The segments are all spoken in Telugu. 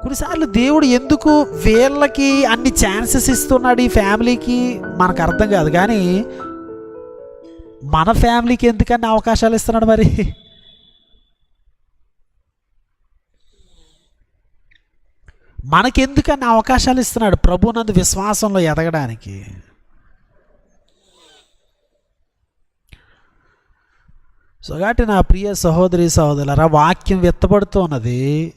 కొన్నిసార్లు దేవుడు ఎందుకు వీళ్ళకి అన్ని ఛాన్సెస్ ఇస్తున్నాడు ఈ ఫ్యామిలీకి? మనకు అర్థం కాదు. కానీ మన ఫ్యామిలీకి ఎందుకని అవకాశాలు ఇస్తున్నాడు మరి? మనకెందుకని అవకాశాలు ఇస్తున్నాడు? ప్రభునందు విశ్వాసంలో ఎదగడానికి. సో కాబట్టి నా ప్రియ సహోదరి సహోదరులరా వాక్యం విత్తబడుతున్నది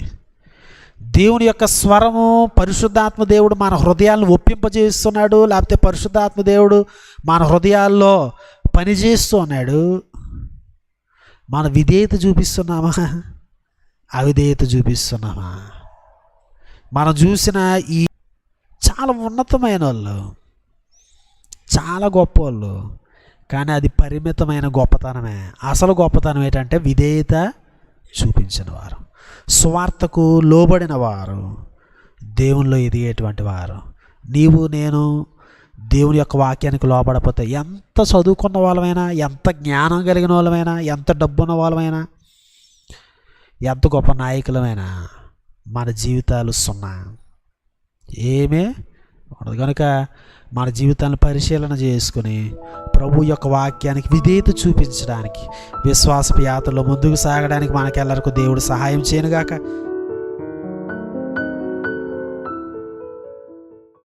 దేవుని యొక్క స్వరము పరిశుద్ధాత్మ దేవుడు మన హృదయాలను ఒప్పింపజేస్తున్నాడు లేకపోతే పరిశుద్ధాత్మ దేవుడు మన హృదయాల్లో పనిచేస్తున్నాడు మన విధేయత చూపిస్తున్నామా? అవిధేయత చూపిస్తున్నామా? మనం చూసిన ఈ చాలా ఉన్నతమైన వాళ్ళు చాలా గొప్ప వాళ్ళు కానీ అది పరిమితమైన గొప్పతనమే. అసలు గొప్పతనం ఏంటంటే విధేయత చూపించిన వారు. స్వార్థకు లోబడిన వారు. దేవునిలో ఎదిగేటువంటి వారు. నీవు నేను దేవుని యొక్క వాక్యానికి లోబడపోతే ఎంత చదువుకున్న వాళ్ళమైనా ఎంత జ్ఞానం కలిగిన వాళ్ళమైనా ఎంత డబ్బున్న వాళ్ళమైనా ఎంత గొప్ప నాయకులమైనా మన జీవితాలు సున్నా. ఏమే ఉండదు. కనుక మన జీవితాలను పరిశీలన చేసుకుని ప్రభు యొక్క వాక్యానికి విధేయత చూపించడానికి. విశ్వాస యాత్రలో ముందుకు సాగడానికి మనకెల్లరికీ దేవుడు సహాయం చేయనుగాక.